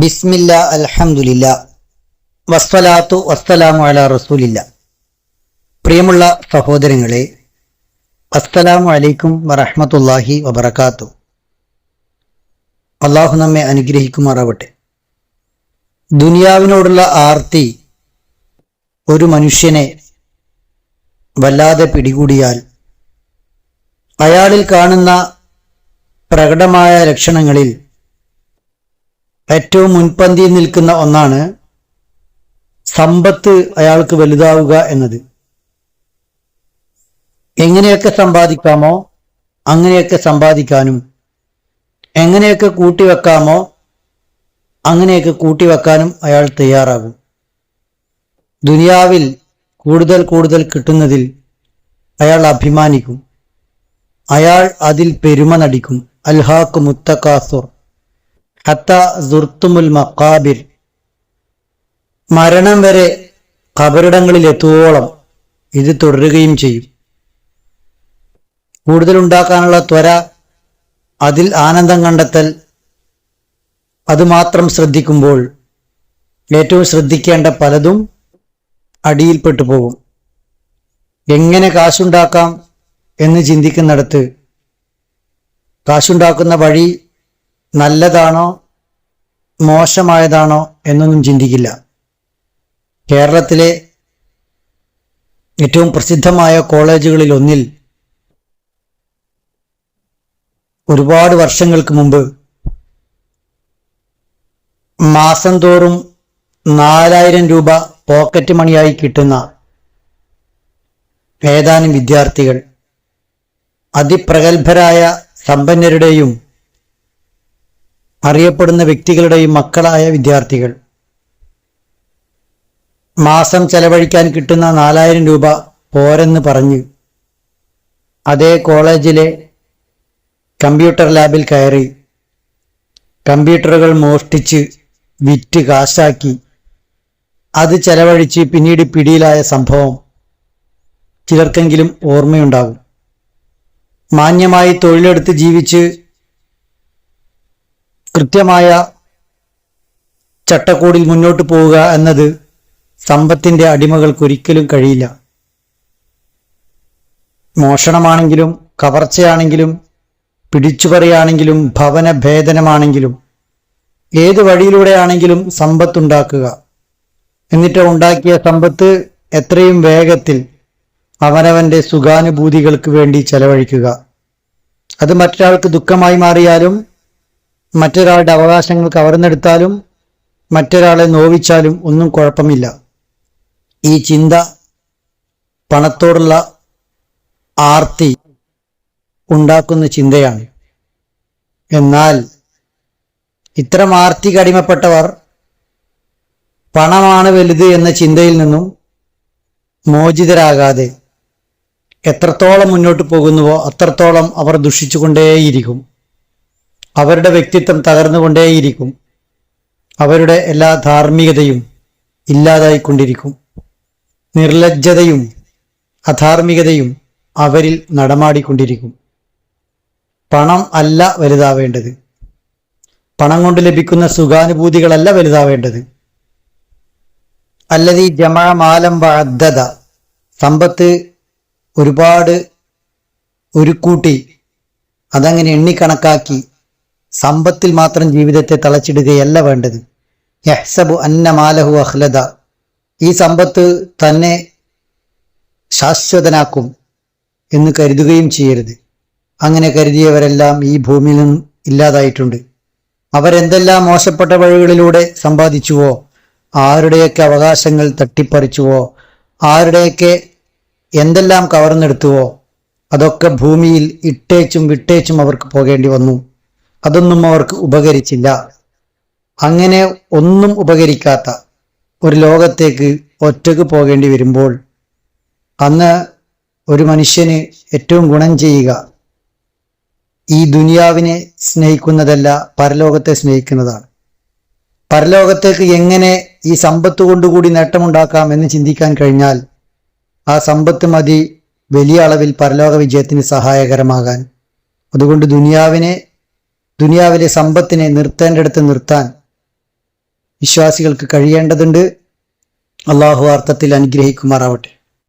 ബിസ്മില്ല അൽഹമുല്ല വസ്സലാത്തു വസ്സലാമു അല റസൂലില്ല. പ്രിയമുള്ള സഹോദരങ്ങളെ അസ്സലാമു അലൈക്കും വറഹമത്തല്ലാഹി വബർക്കാത്തു അള്ളാഹു നമ്മെ അനുഗ്രഹിക്കുമാറാവട്ടെ. ദുനിയാവിനോടുള്ള ആർത്തി ഒരു മനുഷ്യനെ വല്ലാതെ പിടികൂടിയാൽ അയാളിൽ കാണുന്ന പ്രകടമായ ലക്ഷണങ്ങളിൽ ഏറ്റവും മുൻപന്തിയിൽ നിൽക്കുന്ന ഒന്നാണ് സമ്പത്ത് അയാൾക്ക് വലുതാവുക എന്നത്. എങ്ങനെയൊക്കെ സമ്പാദിക്കാമോ അങ്ങനെയൊക്കെ സമ്പാദിക്കാനും എങ്ങനെയൊക്കെ കൂട്ടിവെക്കാമോ അങ്ങനെയൊക്കെ കൂട്ടിവെക്കാനും അയാൾ തയ്യാറാകും. ദുനിയാവിൽ കൂടുതൽ കൂടുതൽ കിട്ടുന്നതിൽ അയാൾ അഭിമാനിക്കും. അയാൾ അതിൽ പെരുമ നടിക്കും. അൽഹാക്ക് മുത്തക്കാസുർ ഹത്ത ദുർത്തുമുൽ മക്കാബിർ മരണം വരെ കബരിടങ്ങളിൽ എത്തുവോളം ഇത് തുടരുകയും ചെയ്യും. കൂടുതൽ ഉണ്ടാക്കാനുള്ള ത്വര അതിൽ ആനന്ദം കണ്ടെത്തൽ അതുമാത്രം ശ്രദ്ധിക്കുമ്പോൾ ഏറ്റവും ശ്രദ്ധിക്കേണ്ട പലതും അടിയിൽപ്പെട്ടു പോകും. എങ്ങനെ കാശുണ്ടാക്കാം എന്ന് ചിന്തിക്കുന്നിടത്ത് കാശുണ്ടാക്കുന്ന വഴി നല്ലതാണോ മോശമായതാണോ എന്നൊന്നും ചിന്തിക്കില്ല. കേരളത്തിലെ ഏറ്റവും പ്രസിദ്ധമായ കോളേജുകളിൽ ഒന്നിൽ ഒരുപാട് വർഷങ്ങൾക്ക് മുമ്പ് മാസം തോറും നാലായിരം രൂപ പോക്കറ്റ് മണിയായി കിട്ടുന്ന ഏതാനും വിദ്യാർത്ഥികൾ അതിപ്രഗത്ഭരായ സമ്പന്നരുടെയും അറിയപ്പെടുന്ന വ്യക്തികളുടെയും മക്കളായ വിദ്യാർത്ഥികൾ. മാസം ചെലവഴിക്കാൻ കിട്ടുന്ന നാലായിരം രൂപ പോരെന്ന് പറഞ്ഞ് അതേ കോളേജിലെ കമ്പ്യൂട്ടർ ലാബിൽ കയറി കമ്പ്യൂട്ടറുകൾ മോഷ്ടിച്ച് വിറ്റ് കാശാക്കി. അത് ചെലവഴിച്ച് പിന്നീട് പിടിയിലായ സംഭവം ചിലർക്കെങ്കിലും ഓർമ്മയുണ്ടാകും. മാന്യമായി തൊഴിലെടുത്ത് ജീവിച്ച് കൃത്യമായ ചട്ടക്കൂടിൽ മുന്നോട്ട് പോവുക എന്നത് സമ്പത്തിന്റെ അടിമകൾക്ക് ഒരിക്കലും കഴിയില്ല. മോഷണമാണെങ്കിലും കവർച്ചയാണെങ്കിലും പിടിച്ചുപറിയാണെങ്കിലും ഭവന ഭേദനമാണെങ്കിലും ഏത് വഴിയിലൂടെയാണെങ്കിലും സമ്പത്തുണ്ടാക്കുക. എന്നിട്ട് ഉണ്ടാക്കിയ സമ്പത്ത് എത്രയും വേഗത്തിൽ അവനവന്റെ സുഖാനുഭൂതികൾക്ക് വേണ്ടി ചെലവഴിക്കുക. അത് മറ്റൊരാൾക്ക് ദുഃഖമായി മാറിയാലും മറ്റൊരാളുടെ അവകാശങ്ങൾ കവർന്നെടുത്താലും മറ്റൊരാളെ നോവിച്ചാലും ഒന്നും കുഴപ്പമില്ല. ഈ ചിന്ത പണത്തോടുള്ള ആർത്തി ഉണ്ടാക്കുന്ന ചിന്തയാണ്. എന്നാൽ ഇത്തരം ആർത്തി കടിമപ്പെട്ടവർ പണമാണ് വലുത് എന്ന ചിന്തയിൽ നിന്നും മോചിതരാകാതെ എത്രത്തോളം മുന്നോട്ട് പോകുന്നുവോ അത്രത്തോളം അവർ ദുഷിച്ചുകൊണ്ടേയിരിക്കും. അവരുടെ വ്യക്തിത്വം തകർന്നുകൊണ്ടേയിരിക്കും. അവരുടെ എല്ലാ ധാർമ്മികതയും ഇല്ലാതായിക്കൊണ്ടിരിക്കും. നിർലജ്ജതയും അധാർമികതയും അവരിൽ നടമാടിക്കൊണ്ടിരിക്കും. പണം അല്ല വലുതാവേണ്ടത്. പണം കൊണ്ട് ലഭിക്കുന്ന സുഖാനുഭൂതികളല്ല വലുതാവേണ്ടത്. അല്ലതീ ജമാമാലം വഅദ്ദദ. സമ്പത്ത് ഒരുപാട് ഒരുക്കൂട്ടി അതങ്ങനെ എണ്ണിക്കണക്കാക്കി സമ്പത്തിൽ മാത്രം ജീവിതത്തെ തളച്ചിടുകയല്ല വേണ്ടത്. യഹ്സബു അന്ന മാലഹു അഹ്ലദ ഈ സമ്പത്ത് തന്നെ ശാശ്വതനാക്കും എന്ന് കരുതുകയും ചെയ്യരുത്. അങ്ങനെ കരുതിയവരെല്ലാം ഈ ഭൂമിയിൽ നിന്നും ഇല്ലാതായിട്ടുണ്ട്. അവരെന്തെല്ലാം മോശപ്പെട്ട വഴികളിലൂടെ സമ്പാദിച്ചുവോ ആരുടെയൊക്കെ അവകാശങ്ങൾ തട്ടിപ്പറിച്ചുവോ ആരുടെയൊക്കെ എന്തെല്ലാം കവർന്നെടുത്തുവോ അതൊക്കെ ഭൂമിയിൽ ഇട്ടേച്ചും വിട്ടേച്ചും അവർക്ക് പോകേണ്ടി വന്നു. അതൊന്നും അവർക്ക് ഉപകരിച്ചില്ല. അങ്ങനെ ഒന്നും ഉപകരിക്കാത്ത ഒരു ലോകത്തേക്ക് ഒറ്റയ്ക്ക് പോകേണ്ടി വരുമ്പോൾ അന്ന് ഒരു മനുഷ്യന് ഏറ്റവും ഗുണം ചെയ്യുക ഈ ദുനിയാവിനെ സ്നേഹിക്കുന്നതല്ല പരലോകത്തെ സ്നേഹിക്കുന്നതാണ്. പരലോകത്തേക്ക് എങ്ങനെ ഈ സമ്പത്ത് കൊണ്ടുകൂടി നേട്ടമുണ്ടാക്കാം എന്ന് ചിന്തിക്കാൻ കഴിഞ്ഞാൽ ആ സമ്പത്ത് മതി വലിയ അളവിൽ പരലോക വിജയത്തിന് സഹായകരമാകാൻ. അതുകൊണ്ട് ദുനിയാവിനെ ദുനിയാവിലെ സമ്പത്തിനെ നിർത്തേണ്ടടുത്ത് നിർത്താൻ വിശ്വാസികൾക്ക് കഴിയേണ്ടതുണ്ട്. അള്ളാഹു അർത്ഥത്തിൽ അനുഗ്രഹിക്കുമാറാവട്ടെ.